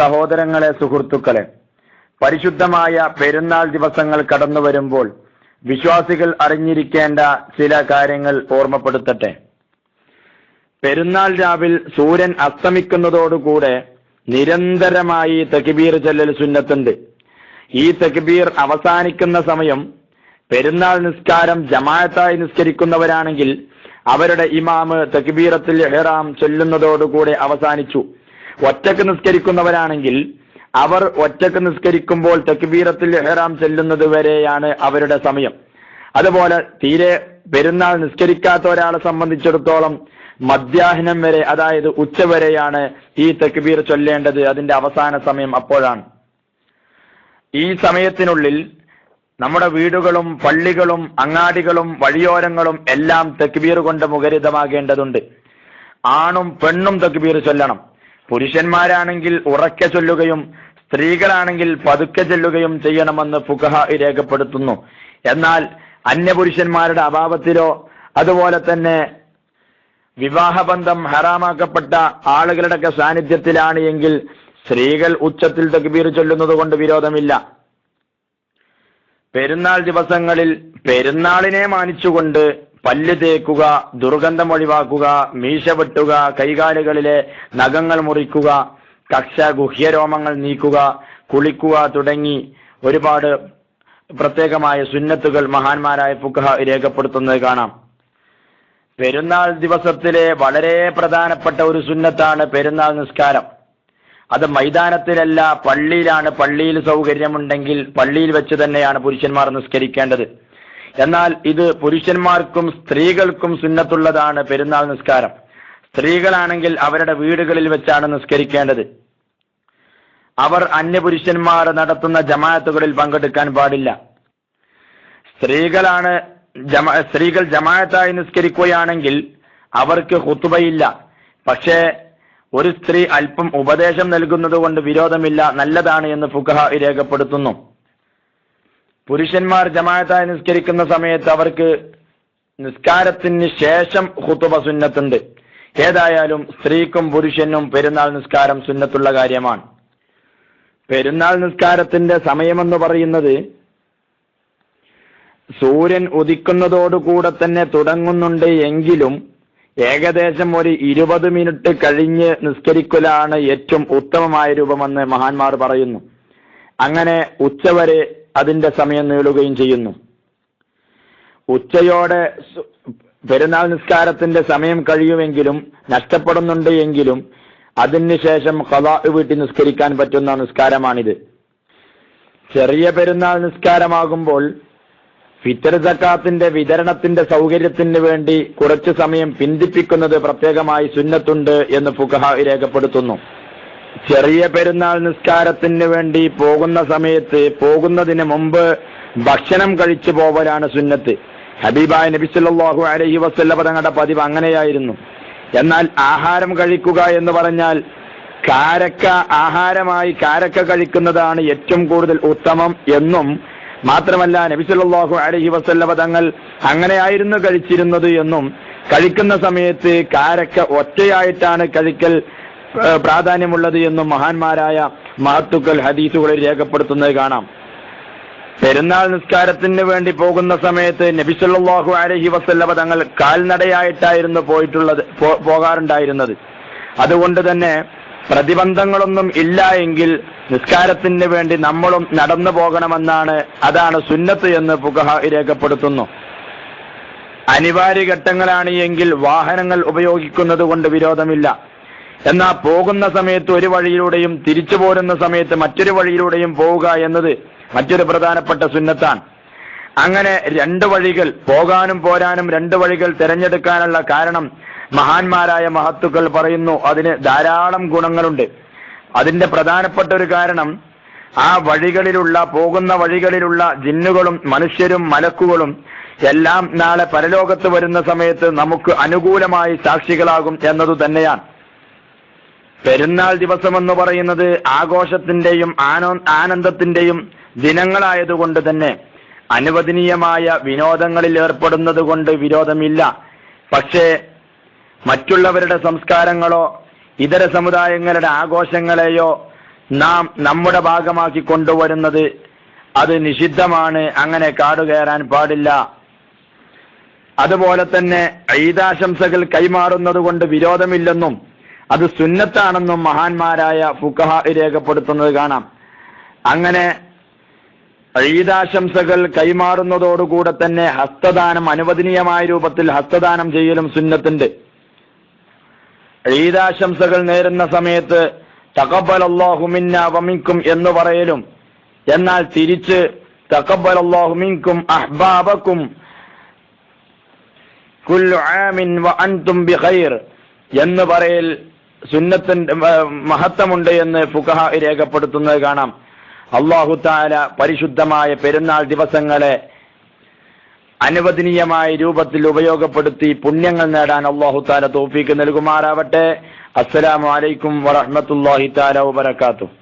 സഹോദരങ്ങളെ സുഹൃത്തുക്കളെ പരിശുദ്ധമായ പെരുന്നാൾ ദിവസങ്ങൾ കടന്നു വരുമ്പോൾ വിശ്വാസികൾ അറിഞ്ഞിരിക്കേണ്ട ചില കാര്യങ്ങൾ ഓർമ്മപ്പെടുത്തട്ടെ. പെരുന്നാൾ രാവിൽ സൂര്യൻ അസ്തമിക്കുന്നതോടുകൂടെ നിരന്തരമായി തെക്കിബീർ ചെല്ലൽ സുന്നത്തുണ്ട്. ഈ തെക്കിബീർ അവസാനിക്കുന്ന സമയം പെരുന്നാൾ നിസ്കാരം ജമാഅത്തായി നിസ്കരിക്കുന്നവരാണെങ്കിൽ അവരുടെ ഇമാമ് തെക്കിബീറത്തിൽ ഇഹ്റാം ചൊല്ലുന്നതോടുകൂടെ അവസാനിച്ചു. ഒറ്റയ്ക്ക് നിസ്കരിക്കുന്നവരാണെങ്കിൽ അവർ ഒറ്റയ്ക്ക് നിസ്കരിക്കുമ്പോൾ തെക്കുബീറത്തിൽ ഇഹ്റാം ചെല്ലുന്നത് വരെയാണ് അവരുടെ സമയം. അതുപോലെ തീരെ പെരുന്നാൾ നിസ്കരിക്കാത്ത ഒരാളെ സംബന്ധിച്ചിടത്തോളം മധ്യാഹ്നം വരെ അതായത് ഉച്ച വരെയാണ് ഈ തെക്കുബീർ ചൊല്ലേണ്ടത്. അതിന്റെ അവസാന സമയം അപ്പോഴാണ്. ഈ സമയത്തിനുള്ളിൽ നമ്മുടെ വീടുകളും പള്ളികളും അങ്ങാടികളും വഴിയോരങ്ങളും എല്ലാം തെക്കുബീർ കൊണ്ട് മുഖരിതമാകേണ്ടതുണ്ട്. ആണും പെണ്ണും തെക്കുബീർ ചൊല്ലണം. പുരുഷന്മാരാണെങ്കിൽ ഉറക്കെ ചൊല്ലുകയും സ്ത്രീകളാണെങ്കിൽ പതുക്കെ ചൊല്ലുകയും ചെയ്യണമെന്ന് ഫുഖഹ രേഖപ്പെടുത്തുന്നു. എന്നാൽ അന്യപുരുഷന്മാരുടെ അഭാവത്തിലോ അതുപോലെ തന്നെ വിവാഹബന്ധം ഹറാമാക്കപ്പെട്ട ആളുകളുടെയൊക്കെ സാന്നിധ്യത്തിലാണ് എങ്കിൽ സ്ത്രീകൾ ഉച്ചത്തിൽ തക്ബീർ ചൊല്ലുന്നത് കൊണ്ട് വിരോധമില്ല. പെരുന്നാൾ ദിവസങ്ങളിൽ പെരുന്നാളിനെ മാനിച്ചുകൊണ്ട് പല്ല് തേക്കുക ദുർഗന്ധം ഒഴിവാക്കുക മീശ വെട്ടുക കൈകാലുകളിലെ നഖങ്ങൾ മുറിക്കുക കക്ഷ ഗുഹ്യരോമങ്ങൾ നീക്കുക കുളിക്കുക തുടങ്ങി ഒരുപാട് പ്രത്യേകമായ സുന്നത്തുകൾ മഹാന്മാരായ ഫുഖഹ രേഖപ്പെടുത്തുന്നത് കാണാം. പെരുന്നാൾ ദിവസത്തിലെ വളരെ പ്രധാനപ്പെട്ട ഒരു സുന്നത്താണ് പെരുന്നാൾ നിസ്കാരം. അത് മൈതാനത്തിലല്ല പള്ളിയിലാണ്. പള്ളിയിൽ സൗകര്യമുണ്ടെങ്കിൽ പള്ളിയിൽ വെച്ച് തന്നെയാണ് പുരുഷന്മാർ നിസ്കരിക്കേണ്ടത്. എന്നാൽ ഇത് പുരുഷന്മാർക്കും സ്ത്രീകൾക്കും സുന്നത്തുള്ളതാണ് പെരുന്നാൾ നിസ്കാരം. സ്ത്രീകളാണെങ്കിൽ അവരുടെ വീടുകളിൽ വെച്ചാണ് നിസ്കരിക്കേണ്ടത്. അവർ അന്യപുരുഷന്മാർ നടത്തുന്ന ജമാഅത്തുകളിൽ പങ്കെടുക്കാൻ പാടില്ല. സ്ത്രീകളാണ് ജമാ സ്ത്രീകൾ ജമാഅത്തായി നിസ്കരിക്കുകയാണെങ്കിൽ അവർക്ക് ഹുത്തുബയില്ല പക്ഷേ ഒരു സ്ത്രീ അല്പം ഉപദേശം നൽകുന്നത് കൊണ്ട് വിരോധമില്ല നല്ലതാണ് എന്ന് ഫുഖഹ രേഖപ്പെടുത്തുന്നു. പുരുഷന്മാർ ജമാഅത്തായി നിസ്കരിക്കുന്ന സമയത്ത് അവർക്ക് നിസ്കാരത്തിന് ശേഷം ഹുത്തുബ സുന്നത്തുണ്ട്. ഏതായാലും സ്ത്രീക്കും പുരുഷനും പെരുന്നാൾ നിസ്കാരം സുന്നത്തുള്ള കാര്യമാണ്. പെരുന്നാൾ നിസ്കാരത്തിന്റെ സമയമെന്ന് പറയുന്നത് സൂര്യൻ ഉദിക്കുന്നതോടുകൂടെ തന്നെ തുടങ്ങുന്നുണ്ട് എങ്കിലും ഏകദേശം ഒരു ഇരുപത് മിനിറ്റ് കഴിഞ്ഞ് നിസ്കരിക്കലാണ് ഏറ്റവും ഉത്തമമായ രൂപമെന്ന് മഹാന്മാർ പറയുന്നു. അങ്ങനെ ഉച്ചവരെ അതിന്റെ സമയം നീളുകയും ചെയ്യുന്നു. ഉച്ചയോടെ പെരുന്നാൾ നിസ്കാരത്തിന്റെ സമയം കഴിയുമെങ്കിലും നഷ്ടപ്പെടുന്നുണ്ട് എങ്കിലും അതിനുശേഷം കഥാ വീട്ടിൽ നിസ്കരിക്കാൻ പറ്റുന്ന നിസ്കാരമാണിത്. ചെറിയ പെരുന്നാൾ നിസ്കാരമാകുമ്പോൾ ഫിത്തർ സക്കാത്തിന്റെ വിതരണത്തിന്റെ സൗകര്യത്തിന് വേണ്ടി കുറച്ചു സമയം പിന്തിപ്പിക്കുന്നത് പ്രത്യേകമായി സുന്നത്തുണ്ട് എന്ന് ഫുഖഹ രേഖപ്പെടുത്തുന്നു. ചെറിയ പെരുന്നാൾ നിസ്കാരത്തിന് വേണ്ടി പോകുന്ന സമയത്ത് പോകുന്നതിന് മുമ്പ് ഭക്ഷണം കഴിച്ചു പോവലാണ് സുന്നത്ത്. ഹബീബായ നബി സല്ലല്ലാഹു അലൈഹി പദങ്ങളുടെ തങ്ങളുടെ പതിവ് അങ്ങനെയായിരുന്നു. എന്നാൽ ആഹാരം കഴിക്കുക എന്ന് പറഞ്ഞാൽ കാരക്ക ആഹാരമായി കാരക്ക കഴിക്കുന്നതാണ് ഏറ്റവും കൂടുതൽ ഉത്തമം എന്നും മാത്രമല്ല നബി സല്ലല്ലാഹു അലൈഹി പദങ്ങൾ തങ്ങൾ അങ്ങനെയായിരുന്നു കഴിച്ചിരുന്നത് എന്നും കഴിക്കുന്ന സമയത്ത് കാരക്ക ഒറ്റയായിട്ടാണ് കഴിക്കൽ പ്രാധാന്യമുള്ളത് എന്നും മഹാന്മാരായ മഹത്തുക്കൾ ഹദീസുകളിൽ രേഖപ്പെടുത്തുന്നത് കാണാം. പെരുന്നാൾ നിസ്കാരത്തിന് വേണ്ടി പോകുന്ന സമയത്ത് നബി അലഹി വസല്ലമ തങ്ങൾ കാൽനടയായിട്ടായിരുന്നു പോയിട്ടുള്ളത് പോകാറുണ്ടായിരുന്നത്. അതുകൊണ്ട് തന്നെ പ്രതിബന്ധങ്ങളൊന്നും ഇല്ല എങ്കിൽ നിസ്കാരത്തിന് വേണ്ടി നമ്മളും നടന്നു പോകണമെന്നാണ് അതാണ് സുന്നത്ത് എന്ന് പുകഹ രേഖപ്പെടുത്തുന്നു. അനിവാര്യ ഘട്ടങ്ങളാണ് എങ്കിൽ വാഹനങ്ങൾ ഉപയോഗിക്കുന്നത് കൊണ്ട് വിരോധമില്ല. എന്നാൽ പോകുന്ന സമയത്ത് ഒരു വഴിയിലൂടെയും തിരിച്ചു പോരുന്ന സമയത്ത് മറ്റൊരു വഴിയിലൂടെയും പോവുക എന്നത് മറ്റൊരു പ്രധാനപ്പെട്ട സുന്നത്താണ്. അങ്ങനെ രണ്ട് വഴികൾ പോകാനും പോരാനും രണ്ട് വഴികൾ തിരഞ്ഞെടുക്കാനുള്ള കാരണം മഹാന്മാരായ മഹത്തുക്കൾ പറയുന്നു അതിന് ധാരാളം ഗുണങ്ങളുണ്ട്. അതിന്റെ പ്രധാനപ്പെട്ട ഒരു കാരണം ആ വഴികളിലുള്ള പോകുന്ന വഴികളിലുള്ള ജിന്നുകളും മനുഷ്യരും മലക്കുകളും എല്ലാം നാളെ പരലോകത്ത് വരുന്ന സമയത്ത് നമുക്ക് അനുകൂലമായി സാക്ഷികളാകും എന്നതു തന്നെയാണ്. പെരുന്നാൾ ദിവസം എന്ന് പറയുന്നത് ആഘോഷത്തിന്റെയും ആനോ ആനന്ദത്തിന്റെയും ദിനങ്ങളായതുകൊണ്ട് തന്നെ അനുവദനീയമായ വിനോദങ്ങളിൽ ഏർപ്പെടുന്നത് കൊണ്ട് വിരോധമില്ല. പക്ഷേ മറ്റുള്ളവരുടെ സംസ്കാരങ്ങളോ ഇതര സമുദായങ്ങളുടെ ആഘോഷങ്ങളെയോ നാം നമ്മുടെ ഭാഗമാക്കി കൊണ്ടുവരുന്നത് അത് നിഷിദ്ധമാണ്. അങ്ങനെ കാടുകയറാൻ പാടില്ല. അതുപോലെ തന്നെ ഈദാശംസകൾ കൈമാറുന്നത് കൊണ്ട് വിരോധമില്ലെന്നും അത് സുന്നത്താണെന്നും മഹാന്മാരായ ഫുക്കഹ രേഖപ്പെടുത്തുന്നത് കാണാം. അങ്ങനെ ഈദാശംസകൾ കൈമാറുന്നതോടുകൂടെ തന്നെ ഹസ്തദാനം അനുവദനീയമായ രൂപത്തിൽ ഹസ്തദാനം ചെയ്യലും സുന്നത്തിന്റെ ഈദാശംസകൾ നേരുന്ന സമയത്ത് തകബൽ അള്ളാഹുമിന്ന വമിക്കും എന്ന് പറയലും. എന്നാൽ തിരിച്ച് തകബൽ അള്ളാഹുമിൻകും അഹ്ബാബക്കും കുല്ലു ആമിൻ വ അൻതും ബിഖൈർ എന്ന് പറയൽ സുന്നത്തിന്റെ മഹത്വമുണ്ട് എന്ന് ഫുഖഹ രേഖപ്പെടുത്തുന്നത് കാണാം. അള്ളാഹു താല പരിശുദ്ധമായ പെരുന്നാൾ ദിവസങ്ങളെ അനുവദനീയമായ രൂപത്തിൽ ഉപയോഗപ്പെടുത്തി പുണ്യങ്ങൾ നേടാൻ അള്ളാഹു താല തോഫീക്ക് നൽകുമാറാവട്ടെ. അസ്സലാമലൈക്കും വറഹമത്തല്ലാഹി താല വബറകാതുഹു.